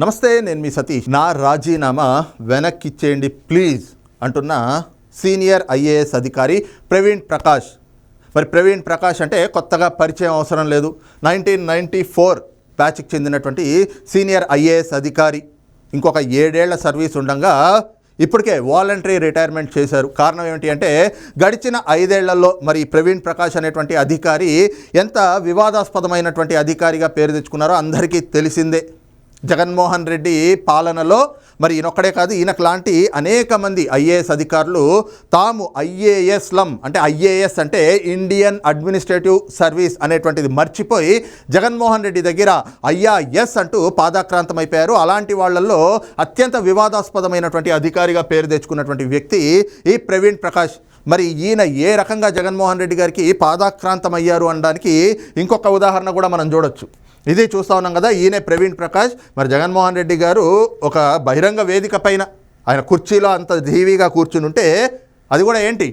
నమస్తే నేను మీ సతీష్. నా రాజీనామా వెనక్కి ఇచ్చేయండి ప్లీజ్ అంటున్న సీనియర్ ఐఏఎస్ అధికారి ప్రవీణ్ ప్రకాష్. మరి ప్రవీణ్ ప్రకాష్ అంటే కొత్తగా పరిచయం అవసరం లేదు. నైన్టీన్ నైంటీ ఫోర్ బ్యాచ్కి చెందినటువంటి సీనియర్ ఐఏఎస్ అధికారి. ఇంకొక ఏడేళ్ళ సర్వీస్ ఉండగా ఇప్పటికే వాలంటరీ రిటైర్మెంట్ చేశారు. కారణం ఏమిటి అంటే గడిచిన ఐదేళ్ళలో మరి ప్రవీణ్ ప్రకాష్ అనేటువంటి అధికారి ఎంత వివాదాస్పదమైనటువంటి అధికారిగా పేరు తెచ్చుకున్నారో అందరికీ తెలిసిందే. జగన్మోహన్ రెడ్డి పాలనలో మరి ఈయనొక్కడే కాదు ఈయనకు లాంటి అనేక మంది ఐఏఎస్ అధికారులు తాము ఐఏఎస్లం అంటే ఐఏఎస్ అంటే ఇండియన్ అడ్మినిస్ట్రేటివ్ సర్వీస్ అనేటువంటిది మర్చిపోయి జగన్మోహన్ రెడ్డి దగ్గర అయ్యా ఎస్ అంటూ పాదాక్రాంతమైపోయారు. అలాంటి వాళ్ళల్లో అత్యంత వివాదాస్పదమైనటువంటి అధికారిగా పేరు తెచ్చుకున్నటువంటి వ్యక్తి ఈ ప్రవీణ్ ప్రకాష్. మరి ఈయన ఏ రకంగా జగన్మోహన్ రెడ్డి గారికి పాదాక్రాంతం అయ్యారు అనడానికి ఇంకొక ఉదాహరణ కూడా మనం చూడొచ్చు. ఇది చూస్తా ఉన్నాం కదా ఈయనే ప్రవీణ్ ప్రకాష్. మరి జగన్మోహన్ రెడ్డి గారు ఒక బహిరంగ వేదిక పైన ఆయన కుర్చీలో అంత ధీవిగా కూర్చుని ఉంటే అది కూడా ఏంటి?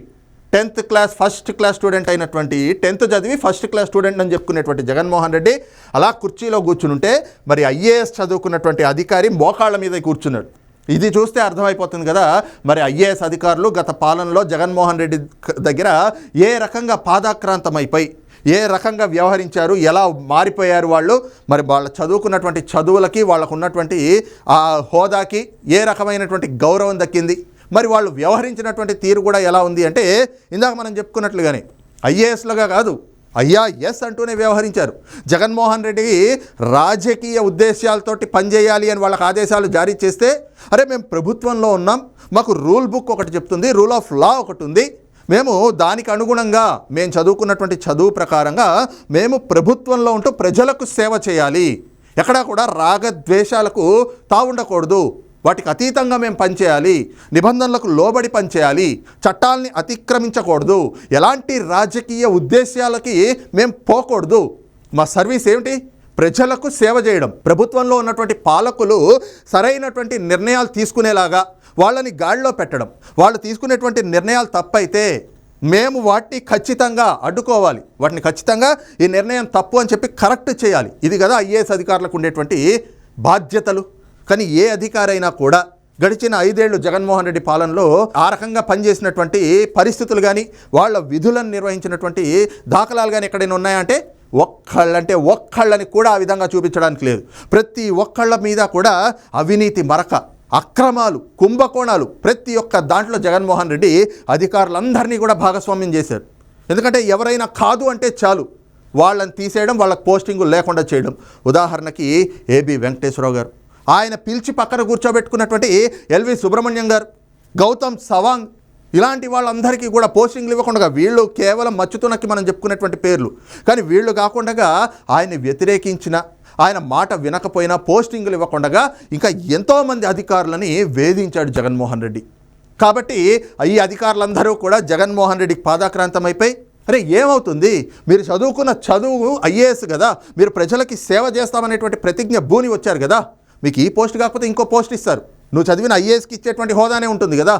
Tenth class first class student అయినటువంటి టెన్త్ చదివి ఫస్ట్ క్లాస్ స్టూడెంట్ అని చెప్పుకునేటువంటి జగన్మోహన్ రెడ్డి అలా కుర్చీలో కూర్చుని ఉంటే మరి ఐఏఎస్ చదువుకున్నటువంటి అధికారి మోకాళ్ళ మీద కూర్చున్నాడు. ఇది చూస్తే అర్థమైపోతుంది కదా మరి ఐఏఎస్ అధికారులు గత పాలనలో జగన్మోహన్ రెడ్డి దగ్గర ఏ రకంగా పాదాక్రాంతమైపోయి ఏ రకంగా వ్యవహరించారు ఎలా మారిపోయారు వాళ్ళు మరి వాళ్ళ చదువుకున్నటువంటి చదువులకి వాళ్ళకు ఉన్నటువంటి ఆ హోదాకి ఏ రకమైనటువంటి గౌరవం దక్కింది మరి వాళ్ళు వ్యవహరించినటువంటి తీరు కూడా ఎలా ఉంది అంటే ఇందాక మనం చెప్పుకున్నట్లుగానే ఐఏఎస్లుగా కాదు అయ్యా ఎస్ అంటూనే వ్యవహరించారు. జగన్మోహన్ రెడ్డి రాజకీయ ఉద్దేశాలతోటి పనిచేయాలి అని వాళ్ళకి ఆదేశాలు జారీ చేస్తే అరే మేము ప్రభుత్వంలో ఉన్నాం మాకు రూల్ బుక్ ఒకటి చెప్తుంది రూల్ ఆఫ్ లా ఒకటి ఉంది మేము దానికి అనుగుణంగా మేము చదువుకున్నటువంటి చదువు ప్రకారంగా మేము ప్రభుత్వంలో ఉంటూ ప్రజలకు సేవ చేయాలి. ఎక్కడా కూడా రాగద్వేషాలకు తావుండకూడదు వాటికి అతీతంగా మేము పనిచేయాలి. నిబంధనలకు లోబడి పనిచేయాలి. చట్టాలని అతిక్రమించకూడదు. ఎలాంటి రాజకీయ ఉద్దేశాలకి మేము పోకూడదు. మా సర్వీస్ ఏమిటి? ప్రజలకు సేవ చేయడం. ప్రభుత్వంలో ఉన్నటువంటి పాలకులు సరైనటువంటి నిర్ణయాలు తీసుకునేలాగా వాళ్ళని గాడిలో పెట్టడం. వాళ్ళు తీసుకునేటువంటి నిర్ణయాలు తప్పైతే మేము వాటిని ఖచ్చితంగా అడ్డుకోవాలి. వాటిని ఖచ్చితంగా ఈ నిర్ణయం తప్పు అని చెప్పి కరెక్ట్ చేయాలి. ఇది కదా ఐఏఎస్ అధికారులకు ఉండేటువంటి బాధ్యతలు. కానీ ఏ అధికారైనా కూడా గడిచిన ఐదేళ్ళు జగన్మోహన్ రెడ్డి పాలనలో ఆ రకంగా పనిచేసినటువంటి పరిస్థితులు కానీ వాళ్ళ విధులను నిర్వహించినటువంటి దాఖలాలు కానీ ఎక్కడైనా ఉన్నాయంటే ఒక్కళ్ళంటే ఒక్కళ్ళని కూడా ఆ విధంగా చూపించడానికి లేదు. ప్రతి ఒక్కళ్ళ మీద కూడా అవినీతి మరక. అక్రమాలు కుంభకోణాలు ప్రతి ఒక్క దాంట్లో జగన్మోహన్ రెడ్డి అధికారులందరినీ కూడా భాగస్వామ్యం చేశారు. ఎందుకంటే ఎవరైనా కాదు అంటే చాలు. వాళ్ళని తీసేయడం వాళ్ళకి పోస్టింగ్ లేకుండా చేయడం. ఉదాహరణకి ఏబి వెంకటేశ్వరరావు గారు. ఆయన పిలిచి పక్కన కూర్చోబెట్టుకున్నటువంటి ఎల్వి సుబ్రహ్మణ్యం గారు గౌతమ్ సవాంగ్ ఇలాంటి వాళ్ళందరికీ కూడా పోస్టింగ్లు ఇవ్వకుండా వీళ్ళు కేవలం మచ్చుతునకి మనం చెప్పుకునేటువంటి పేర్లు. కానీ వీళ్ళు కాకుండా ఆయన్ని వ్యతిరేకించిన ఆయన మాట వినకపోయినా పోస్టింగులు ఇవ్వకుండా ఇంకా ఎంతోమంది అధికారులని వేధించాడు జగన్మోహన్ రెడ్డి. కాబట్టి ఈ అధికారులందరూ కూడా జగన్మోహన్ రెడ్డికి పాదాక్రాంతమైపోయి అరే ఏమవుతుంది? మీరు చదువుకున్న చదువు ఐఏఎస్ కదా మీరు ప్రజలకి సేవ చేస్తామనేటువంటి ప్రతిజ్ఞ భూని వచ్చారు కదా మీకు ఈ పోస్ట్ కాకపోతే ఇంకో పోస్ట్ ఇస్తారు. నువ్వు చదివిన ఐఏఎస్కి ఇచ్చేటువంటి హోదానే ఉంటుంది కదా.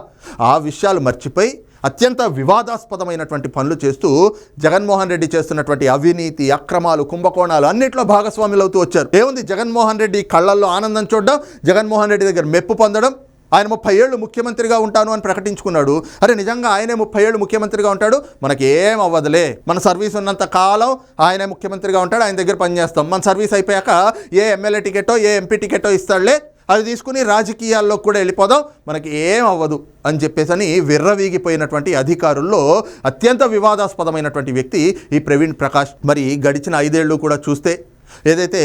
ఆ విషయాలు మర్చిపోయి అత్యంత వివాదాస్పదమైనటువంటి పనులు చేస్తూ జగన్మోహన్ రెడ్డి చేస్తున్నటువంటి అవినీతి అక్రమాలు కుంభకోణాలు అన్నింటిలో భాగస్వాములు అవుతూ వచ్చారు. ఏముంది? జగన్మోహన్ రెడ్డి కళ్ళల్లో ఆనందం చూడడం జగన్మోహన్ రెడ్డి దగ్గర మెప్పు పొందడం ఆయన ముప్పై ఏళ్ళు ముఖ్యమంత్రిగా ఉంటాను అని ప్రకటించుకున్నాడు. అరే నిజంగా ఆయనే ముప్పై ఏళ్ళు ముఖ్యమంత్రిగా ఉంటాడు? మనకి ఏం అవ్వదులే. మన సర్వీస్ ఉన్నంత కాలం ఆయనే ముఖ్యమంత్రిగా ఉంటాడు ఆయన దగ్గర పనిచేస్తాం. మన సర్వీస్ అయిపోయాక ఏ ఎమ్మెల్యే టికెటో ఏ ఎంపీ టికెటో ఇస్తాడులే? అది తీసుకుని రాజకీయాల్లో కూడా వెళ్ళిపోదాం. మనకి ఏం అవ్వదు అని చెప్పేసి అని విర్రవీగిపోయినటువంటి అధికారుల్లో అత్యంత వివాదాస్పదమైనటువంటి వ్యక్తి ఈ ప్రవీణ్ ప్రకాష్. మరి గడిచిన ఐదేళ్ళు కూడా చూస్తే ఏదైతే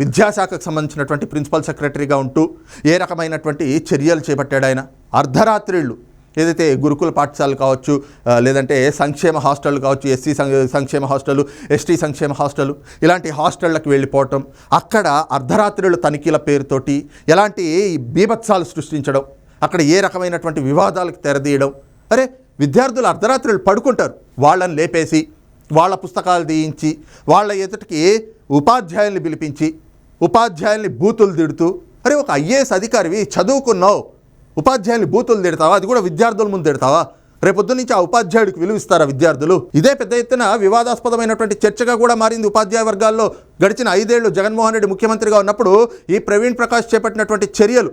విద్యాశాఖకు సంబంధించినటువంటి ప్రిన్సిపల్ సెక్రటరీగా ఉంటూ ఏ రకమైనటువంటి చర్యలు చేపట్టాడు ఆయన? అర్ధరాత్రిళ్ళు. ఏదైతే గురుకుల పాఠశాలలు కావచ్చు లేదంటే సంక్షేమ హాస్టల్ కావచ్చు ఎస్సీ సంక్షేమ హాస్టల్ ఎస్టీ సంక్షేమ హాస్టల్ ఇలాంటి హాస్టళ్ళకి వెళ్ళిపోవటం అక్కడ అర్ధరాత్రులు తనిఖీల పేరుతోటి ఎలాంటి బీభత్సాలు సృష్టించడం అక్కడ ఏ రకమైనటువంటి వివాదాలకు తెరదీయడం. అరే విద్యార్థులు అర్ధరాత్రులు పడుకుంటారు. వాళ్ళని లేపేసి వాళ్ళ పుస్తకాలు తీయించి వాళ్ళ ఎదుటికి ఉపాధ్యాయుల్ని పిలిపించి ఉపాధ్యాయుల్ని బూతులు తిడుతూ అరే ఒక ఐఏఎస్ అధికారివి చదువుకున్నావు. ఉపాధ్యాయుని బూతులు తిడతావా? అది కూడా విద్యార్థుల ముందు తిడతావా? రేపొద్దు నుంచి ఆ ఉపాధ్యాయుడికి విలువిస్తారా విద్యార్థులు? ఇదే పెద్ద ఎత్తున వివాదాస్పదమైనటువంటి చర్చగా కూడా మారింది ఉపాధ్యాయ వర్గాల్లో. గడిచిన ఐదేళ్ళు జగన్మోహన్ రెడ్డి ముఖ్యమంత్రిగా ఉన్నప్పుడు ఈ ప్రవీణ్ ప్రకాష్ చేపట్టినటువంటి చర్యలు.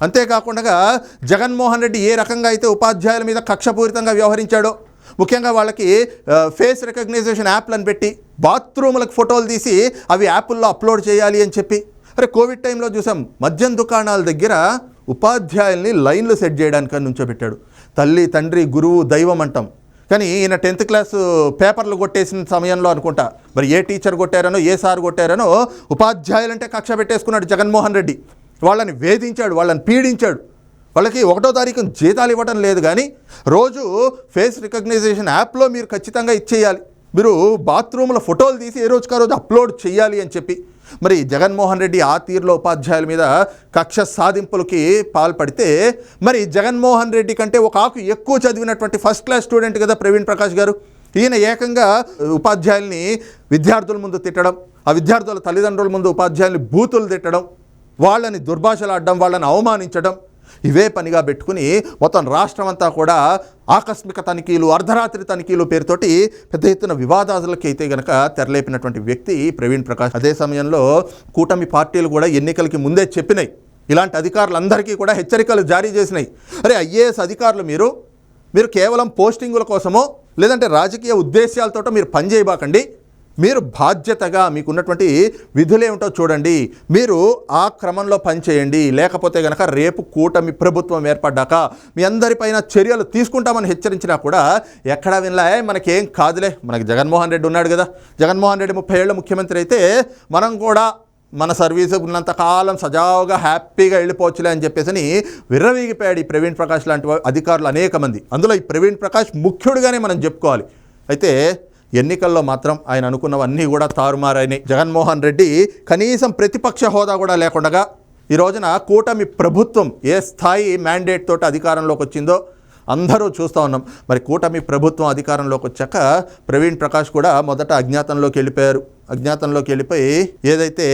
అంతేకాకుండా జగన్మోహన్ రెడ్డి ఏ రకంగా అయితే ఉపాధ్యాయుల మీద కక్షపూరితంగా వ్యవహరించాడో ముఖ్యంగా వాళ్ళకి ఫేస్ రికగ్నైజేషన్ యాప్లను పెట్టి బాత్రూములకు ఫోటోలు తీసి అవి యాప్ల్లో అప్లోడ్ చేయాలి అని చెప్పి. అరే కోవిడ్ టైంలో చూసాం మద్యం దుకాణాల దగ్గర ఉపాధ్యాయుల్ని లైన్లు సెట్ చేయడానికి నుంచోబెట్టాడు. తల్లి తండ్రి గురువు దైవం అంటాం. కానీ ఈయన టెన్త్ క్లాస్ పేపర్లు కొట్టేసిన సమయంలో అనుకుంటా మరి ఏ టీచర్ కొట్టారనో ఏ సార్ కొట్టారనో ఉపాధ్యాయులంటే కక్ష పెట్టేసుకున్నాడు జగన్మోహన్ రెడ్డి. వాళ్ళని వేధించాడు వాళ్ళని పీడించాడు. వాళ్ళకి ఒకటో తారీఖు జీతాలు ఇవ్వడం లేదు కానీ రోజు ఫేస్ రికగ్నైజేషన్ యాప్లో మీరు ఖచ్చితంగా ఇచ్చేయాలి. మీరు బాత్రూమ్ల ఫోటోలు తీసి ఏ రోజుకా రోజు అప్లోడ్ చేయాలి అని చెప్పి మరి జగన్మోహన్ రెడ్డి ఆ తీరులో ఉపాధ్యాయుల మీద కక్ష సాధింపులకి పాల్పడితే మరి జగన్మోహన్ రెడ్డి కంటే ఒక ఆకు ఎక్కువ చదివినటువంటి ఫస్ట్ క్లాస్ స్టూడెంట్ కదా ప్రవీణ్ ప్రకాష్ గారు. ఈయన ఏకంగా ఉపాధ్యాయుల్ని విద్యార్థుల ముందు తిట్టడం ఆ విద్యార్థుల తల్లిదండ్రుల ముందు ఉపాధ్యాయుల్ని బూతులు తిట్టడం వాళ్ళని దుర్భాషలాడడం వాళ్ళని అవమానించడం ఇవే పనిగా పెట్టుకుని మొత్తం రాష్ట్రం అంతా కూడా ఆకస్మిక తనిఖీలు అర్ధరాత్రి తనిఖీలు పేరుతోటి పెద్ద ఎత్తున వివాదాలకి అయితే గనక తెరలేపినటువంటి వ్యక్తి ప్రవీణ్ ప్రకాష్. అదే సమయంలో కూటమి పార్టీలు కూడా ఎన్నికలకి ముందే చెప్పినాయి. ఇలాంటి అధికారులందరికీ కూడా హెచ్చరికలు జారీ చేసినాయి. అరే ఐఏఎస్ అధికారులు మీరు? మీరు కేవలం పోస్టింగుల కోసమో లేదంటే రాజకీయ ఉద్దేశాలతోటో మీరు పనిచేయబాకండి మీరు బాధ్యతగా మీకున్నటువంటి విధులేమిటో చూడండి. మీరు ఆ క్రమంలో పనిచేయండి. లేకపోతే గనక రేపు కూటమి ప్రభుత్వం ఏర్పడ్డాక మీ అందరిపైన చర్యలు తీసుకుంటామని హెచ్చరించినా కూడా ఎక్కడా వినలే మనకేం కాదులే మనకి జగన్మోహన్ రెడ్డి ఉన్నాడు కదా. జగన్మోహన్ రెడ్డి ముప్పై ఏళ్ళ ముఖ్యమంత్రి అయితే మనం కూడా మన సర్వీసు ఉన్నంత కాలం సజావుగా హ్యాపీగా వెళ్ళిపోవచ్చులే అని చెప్పేసి విర్రవీగిపోయాడు ఈ ప్రవీణ్ ప్రకాష్ లాంటి అధికారులు అనేక మంది. అందులో ఈ ప్రవీణ్ ప్రకాష్ ముఖ్యుడిగానే మనం చెప్పుకోవాలి. అయితే ఎన్నికల్లో మాత్రం ఆయన అనుకున్నవన్నీ కూడా తారుమారైనాయి జగన్మోహన్ రెడ్డి కనీసం ప్రతిపక్ష హోదా కూడా లేకుండా ఈ రోజున కూటమి ప్రభుత్వం ఏ స్థాయి మ్యాండేట్ తోటి అధికారంలోకి వచ్చిందో అందరూ చూస్తూ ఉన్నాం. మరి కూటమి ప్రభుత్వం అధికారంలోకి వచ్చాక ప్రవీణ్ ప్రకాష్ కూడా మొదట అజ్ఞాతంలోకి వెళ్ళిపోయారు. అజ్ఞాతంలోకి వెళ్ళిపోయి ఏదైతే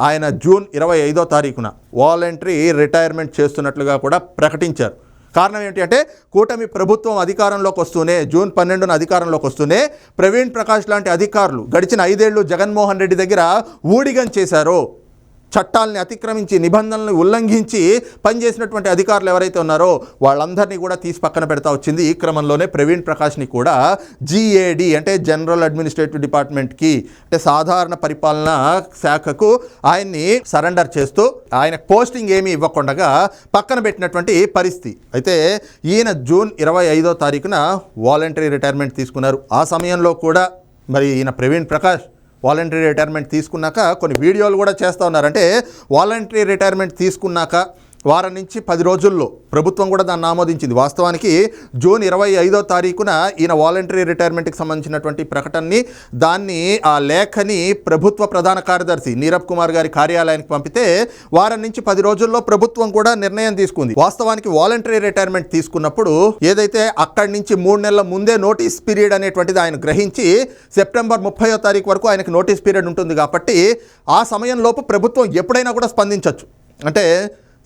ఆయన జూన్ ఇరవై ఐదో తారీఖున వాలంటరీ రిటైర్మెంట్ చేస్తున్నట్లుగా కూడా ప్రకటించారు. కారణం ఏంటి అంటే కూటమి ప్రభుత్వం అధికారంలోకి వస్తూనే జూన్ పన్నెండున అధికారంలోకి వస్తూనే ప్రవీణ్ ప్రకాష్ లాంటి అధికారులు గడిచిన ఐదేళ్ళు జగన్మోహన్ రెడ్డి దగ్గర ఊడిగం చేశారు. చట్టాలని అతిక్రమించి నిబంధనలను ఉల్లంఘించి పనిచేసినటువంటి అధికారులు ఎవరైతే ఉన్నారో వాళ్ళందరినీ కూడా తీసి పక్కన పెడతా వచ్చింది. ఈ క్రమంలోనే ప్రవీణ్ ప్రకాష్ని కూడా జిఏడి అంటే జనరల్ అడ్మినిస్ట్రేటివ్ డిపార్ట్మెంట్కి అంటే సాధారణ పరిపాలన శాఖకు ఆయన్ని సరెండర్ చేస్తూ ఆయన పోస్టింగ్ ఏమీ ఇవ్వకుండా పక్కన పెట్టినటువంటి పరిస్థితి. అయితే ఈయన జూన్ ఇరవై ఐదో తారీఖున వాలంటరీ రిటైర్మెంట్ తీసుకున్నారు. ఆ సమయంలో కూడా మరి ఈయన ప్రవీణ్ ప్రకాష్ వాలంటరీ రిటైర్మెంట్ తీసుకున్నాక కొన్ని వీడియోలు కూడా చేస్తూ ఉన్నారంటే వాలంటరీ రిటైర్మెంట్ తీసుకున్నాక వారం నుంచి పది రోజుల్లో ప్రభుత్వం కూడా దాన్ని ఆమోదించింది. వాస్తవానికి జూన్ ఇరవై ఐదో తారీఖున ఈయన వాలంటరీ రిటైర్మెంట్కి సంబంధించినటువంటి ప్రకటనని దాన్ని ఆ లేఖని ప్రభుత్వ ప్రధాన కార్యదర్శి నీరబ్ కుమార్ గారి కార్యాలయానికి పంపితే వారం నుంచి పది రోజుల్లో ప్రభుత్వం కూడా నిర్ణయం తీసుకుంది. వాస్తవానికి వాలంటరీ రిటైర్మెంట్ తీసుకున్నప్పుడు ఏదైతే అక్కడి నుంచి మూడు నెలల ముందే నోటీస్ పీరియడ్ అనేటువంటిది ఆయన గ్రహించి సెప్టెంబర్ ముప్పయో తారీఖు వరకు ఆయనకు నోటీస్ పీరియడ్ ఉంటుంది కాబట్టి ఆ సమయంలోపు ప్రభుత్వం ఎప్పుడైనా కూడా స్పందించవచ్చు అంటే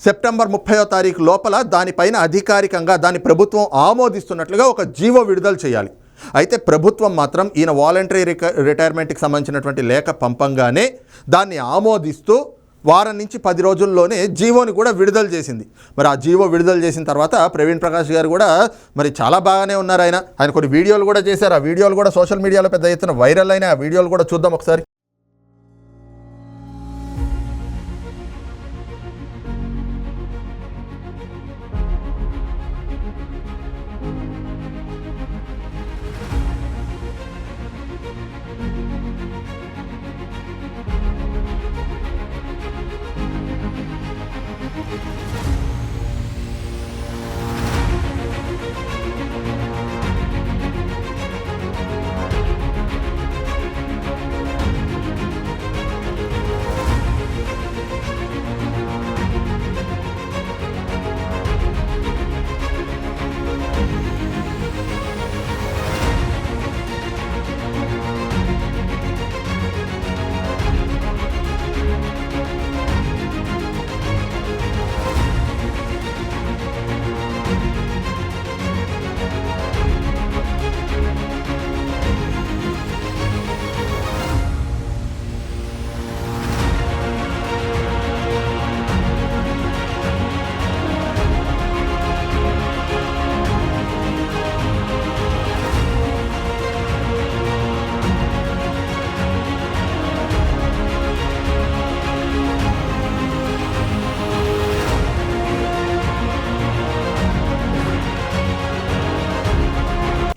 సెప్టెంబర్ ముప్పయో తారీఖు లోపల దానిపైన అధికారికంగా దాని ప్రభుత్వం ఆమోదిస్తున్నట్లుగా ఒక జీవో విడుదల చేయాలి. అయితే ప్రభుత్వం మాత్రం ఈయన వాలంటరీ రిక రిటైర్మెంట్కి సంబంధించినటువంటి లేఖ పంపంగానే దాన్ని ఆమోదిస్తూ వారం నుంచి పది రోజుల్లోనే జీవోని కూడా విడుదల చేసింది. మరి ఆ జీవో విడుదల చేసిన తర్వాత ప్రవీణ్ ప్రకాష్ గారు కూడా మరి చాలా బాగానే ఉన్నారు ఆయన. ఆయన కొన్ని వీడియోలు కూడా చేశారు. ఆ వీడియోలు కూడా సోషల్ మీడియాలో పెద్ద ఎత్తున వైరల్ అయిన ఆ వీడియోలు కూడా చూద్దాం ఒకసారి.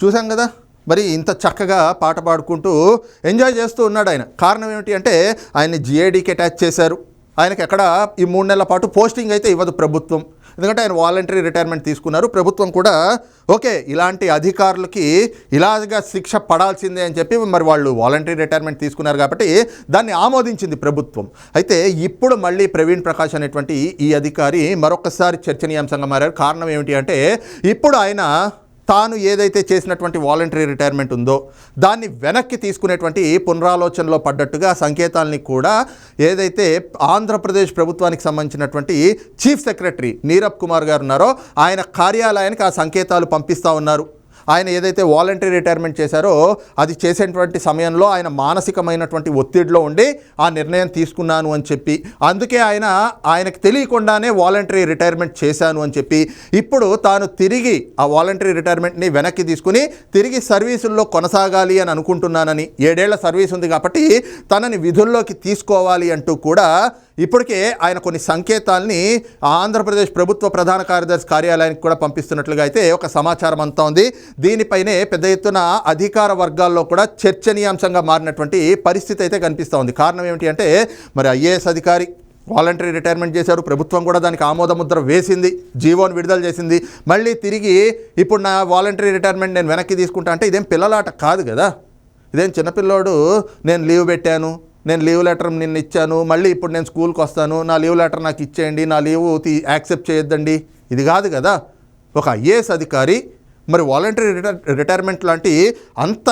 చూసాం కదా? మరి ఇంత చక్కగా పాట పాడుకుంటూ ఎంజాయ్ చేస్తూ ఉన్నాడు ఆయన. కారణం ఏమిటి అంటే ఆయన్ని జిఏడీకి అటాచ్ చేశారు. ఆయనకి ఎక్కడ ఈ మూడు నెలల పాటు పోస్టింగ్ అయితే ఇవ్వదు ప్రభుత్వం. ఎందుకంటే ఆయన వాలంటరీ రిటైర్మెంట్ తీసుకున్నారు. ప్రభుత్వం కూడా ఓకే ఇలాంటి అధికారులకి ఇలాగా శిక్ష పడాల్సిందే అని చెప్పి మరి వాళ్ళు వాలంటరీ రిటైర్మెంట్ తీసుకున్నారు కాబట్టి దాన్ని ఆమోదించింది ప్రభుత్వం. అయితే ఇప్పుడు మళ్ళీ ప్రవీణ్ ప్రకాష్ అనేటువంటి ఈ అధికారి మరొకసారి చర్చనీయాంశంగా మారారు. కారణం ఏమిటి అంటే ఇప్పుడు ఆయన తాను ఏదైతే చేసినటువంటి వాలంటరీ రిటైర్మెంట్ ఉందో దాన్ని వెనక్కి తీసుకునేటువంటి పునరాలోచనలో పడ్డట్టుగా సంకేతాలని కూడా ఏదైతే ఆంధ్రప్రదేశ్ ప్రభుత్వానికి సంబంధించినటువంటి చీఫ్ సెక్రటరీ నీరబ్ కుమార్ గారు ఉన్నారో ఆయన కార్యాలయానికి ఆ సంకేతాలు పంపిస్తూ ఉన్నారు. ఆయన ఏదైతే వాలంటరీ రిటైర్మెంట్ చేశారో అది చేసేటువంటి సమయంలో ఆయన మానసికమైనటువంటి ఒత్తిడిలో ఉండి ఆ నిర్ణయం తీసుకున్నాను అని చెప్పి అందుకే ఆయన ఆయనకు తెలియకుండానే వాలంటరీ రిటైర్మెంట్ చేశాను అని చెప్పి ఇప్పుడు తాను తిరిగి ఆ వాలంటరీ రిటైర్మెంట్ని వెనక్కి తీసుకుని తిరిగి సర్వీసుల్లో కొనసాగాలి అని అనుకుంటున్నానని ఏడేళ్ళ సర్వీస్ ఉంది కాబట్టి తనని విధుల్లోకి తీసుకోవాలి అంటూ కూడా ఇప్పటికే ఆయన కొన్ని సంకేతాల్ని ఆంధ్రప్రదేశ్ ప్రభుత్వ ప్రధాన కార్యదర్శి కార్యాలయానికి కూడా పంపిస్తున్నట్లుగా అయితే ఒక సమాచారం అంతా ఉంది. దీనిపైనే పెద్ద ఎత్తున అధికార వర్గాల్లో కూడా చర్చనీయాంశంగా మారినటువంటి పరిస్థితి అయితే కనిపిస్తూ ఉంది. కారణం ఏమిటి అంటే మరి ఐఏఎస్ అధికారి వాలంటరీ రిటైర్మెంట్ చేశారు. ప్రభుత్వం కూడా దానికి ఆమోద ముద్ర వేసింది. జీవోని విడుదల చేసింది. మళ్ళీ తిరిగి ఇప్పుడు నా వాలంటరీ రిటైర్మెంట్ నేను వెనక్కి తీసుకుంటా అంటే ఇదేం పిల్లలాట కాదు కదా. ఇదేం చిన్నపిల్లోడు నేను లీవ్ పెట్టాను. నేను లీవ్ లెటర్ నిన్న ఇచ్చాను మళ్ళీ ఇప్పుడు నేను స్కూల్కి వస్తాను నా లీవ్ లెటర్ నాకు ఇచ్చేయండి నా లీవ్ తీ యాక్సెప్ట్ చేయొద్దండి. ఇది కాదు కదా. ఒక ఐఏఎస్ అధికారి మరి వాలంటరీ రిటైర్ రిటైర్మెంట్ లాంటి అంత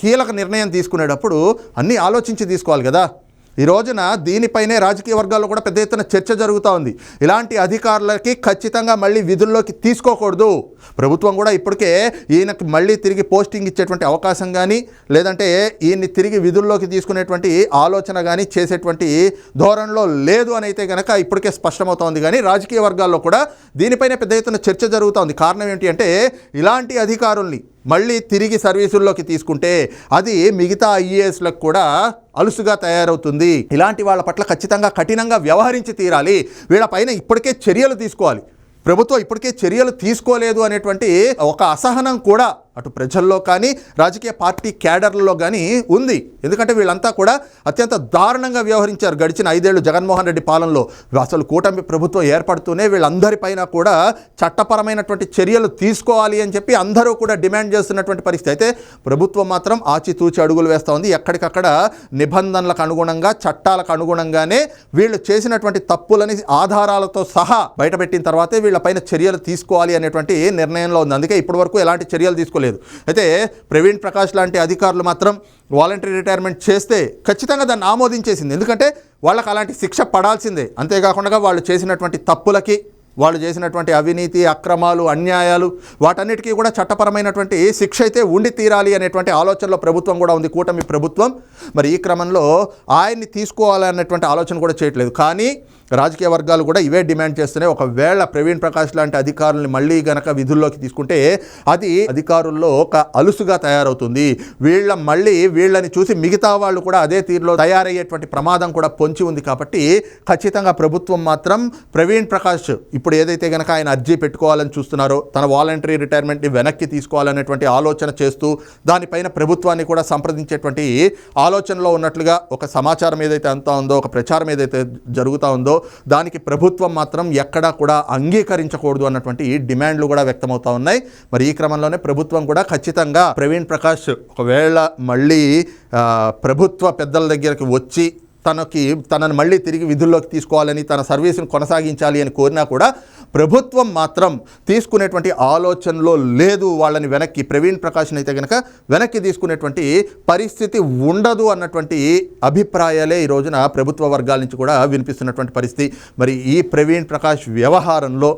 కీలక నిర్ణయం తీసుకునేటప్పుడు అన్నీ ఆలోచించి తీసుకోవాలి కదా. ఈ రోజున దీనిపైనే రాజకీయ వర్గాల్లో కూడా పెద్ద ఎత్తున చర్చ జరుగుతూ ఉంది. ఇలాంటి అధికారులకి ఖచ్చితంగా మళ్ళీ విధుల్లోకి తీసుకోకూడదు. ప్రభుత్వం కూడా ఇప్పటికే ఈయనకి మళ్ళీ తిరిగి పోస్టింగ్ ఇచ్చేటువంటి అవకాశం కానీ లేదంటే ఈయన్ని తిరిగి విధుల్లోకి తీసుకునేటువంటి ఆలోచన కానీ చేసేటువంటి ధోరణిలో లేదు అని అయితే కనుక ఇప్పటికే స్పష్టమవుతోంది. కానీ రాజకీయ వర్గాల్లో కూడా దీనిపైనే పెద్ద ఎత్తున చర్చ జరుగుతోంది కారణం ఏంటి అంటే ఇలాంటి అధికారుల్ని మళ్ళీ తిరిగి సర్వీసుల్లోకి తీసుకుంటే అది మిగతా ఐఏఎస్లకు కూడా అలుసుగా తయారవుతుంది. ఇలాంటి వాళ్ళ పట్ల ఖచ్చితంగా కఠినంగా వ్యవహరించి తీరాలి. వీళ్ళపైన ఇప్పటికే చర్యలు తీసుకోవాలి. ప్రభుత్వం ఇప్పటికే చర్యలు తీసుకోలేదు అనేటువంటి ఒక అసహనం కూడా అటు ప్రజల్లో కానీ రాజకీయ పార్టీ క్యాడర్లలో కానీ ఉంది. ఎందుకంటే వీళ్ళంతా కూడా అత్యంత దారుణంగా వ్యవహరించారు గడిచిన ఐదేళ్ళు జగన్మోహన్ రెడ్డి పాలనలో. అసలు కూటమి ప్రభుత్వం ఏర్పడుతూనే వీళ్ళందరిపైన కూడా చట్టపరమైనటువంటి చర్యలు తీసుకోవాలి అని చెప్పి అందరూ కూడా డిమాండ్ చేస్తున్నటువంటి పరిస్థితి. అయితే ప్రభుత్వం మాత్రం ఆచితూచి అడుగులు వేస్తూ ఉంది. ఎక్కడికక్కడ నిబంధనలకు అనుగుణంగా చట్టాలకు అనుగుణంగానే వీళ్ళు చేసినటువంటి తప్పులని ఆధారాలతో సహా బయటపెట్టిన తర్వాతే వీళ్ళపైన చర్యలు తీసుకోవాలి అనేటువంటి నిర్ణయంలో ఉంది. అందుకే ఇప్పటివరకు ఎలాంటి చర్యలు తీసుకోలేదు. అయితే ప్రవీణ్ ప్రకాష్ లాంటి అధికారులు మాత్రం వాలంటరీ రిటైర్మెంట్ చేస్తే ఖచ్చితంగా దాన్ని ఆమోదించేసింది. ఎందుకంటే వాళ్ళకి అలాంటి శిక్ష పడాల్సిందే. అంతేకాకుండా వాళ్ళు చేసినటువంటి తప్పులకి వాళ్ళు చేసినటువంటి అవినీతి అక్రమాలు అన్యాయాలు వాటన్నిటికీ కూడా చట్టపరమైనటువంటి శిక్ష అయితే ఉండి తీరాలి అనేటువంటి ఆలోచనలో ప్రభుత్వం కూడా ఉంది కూటమి ప్రభుత్వం. మరి ఈ క్రమంలో ఆయన్ని తీసుకోవాలనేటువంటి ఆలోచన కూడా చేయట్లేదు. కానీ రాజకీయ వర్గాలు కూడా ఇవే డిమాండ్ చేస్తున్నాయి. ఒకవేళ ప్రవీణ్ ప్రకాష్ లాంటి అధికారుల్ని మళ్ళీ గనక విధుల్లోకి తీసుకుంటే అది అధికారుల్లో ఒక అలుసుగా తయారవుతుంది. వీళ్ళ మళ్ళీ వీళ్ళని చూసి మిగతా వాళ్ళు కూడా అదే తీరులో తయారయ్యేటువంటి ప్రమాదం కూడా పొంచి ఉంది కాబట్టి ఖచ్చితంగా ప్రభుత్వం మాత్రం ప్రవీణ్ ప్రకాష్ ఇప్పుడు ఏదైతే కనుక ఆయన అర్జీ పెట్టుకోవాలని చూస్తున్నారో తన వాలంటరీ రిటైర్మెంట్ని వెనక్కి తీసుకోవాలనేటువంటి ఆలోచన చేస్తూ దానిపైన ప్రభుత్వాన్ని కూడా సంప్రదించేటువంటి ఆలోచనలో ఉన్నట్లుగా ఒక సమాచారం ఏదైతే అంతా ఉందో ఒక ప్రచారం ఏదైతే జరుగుతూ ఉందో దానికి ప్రభుత్వం మాత్రం ఎక్కడా కూడా అంగీకరించకూడదు అన్నటువంటి డిమాండ్లు కూడా వ్యక్తమవుతా ఉన్నాయి. మరి ఈ క్రమంలోనే ప్రభుత్వం కూడా ఖచ్చితంగా ప్రవీణ్ ప్రకాష్ ఒకవేళ మళ్ళీ ప్రభుత్వ పెద్దల దగ్గరికి వచ్చి తనకి తనను మళ్ళీ తిరిగి విధుల్లోకి తీసుకోవాలని తన సర్వీసును కొనసాగించాలి అని కోరినా కూడా ప్రభుత్వం మాత్రం తీసుకునేటువంటి ఆలోచనలో లేదు వాళ్ళని వెనక్కి. ప్రవీణ్ ప్రకాష్ని అయితే కనుక వెనక్కి తీసుకునేటువంటి పరిస్థితి ఉండదు అన్నటువంటి అభిప్రాయాలే ఈ రోజున ప్రభుత్వ వర్గాల నుంచి కూడా వినిపిస్తున్నటువంటి పరిస్థితి. మరి ఈ ప్రవీణ్ ప్రకాష్ వ్యవహారంలో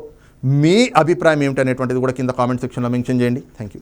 మీ అభిప్రాయం ఏమిటనేటువంటిది కూడా కింద కామెంట్ సెక్షన్లో మెన్షన్ చేయండి. Thank you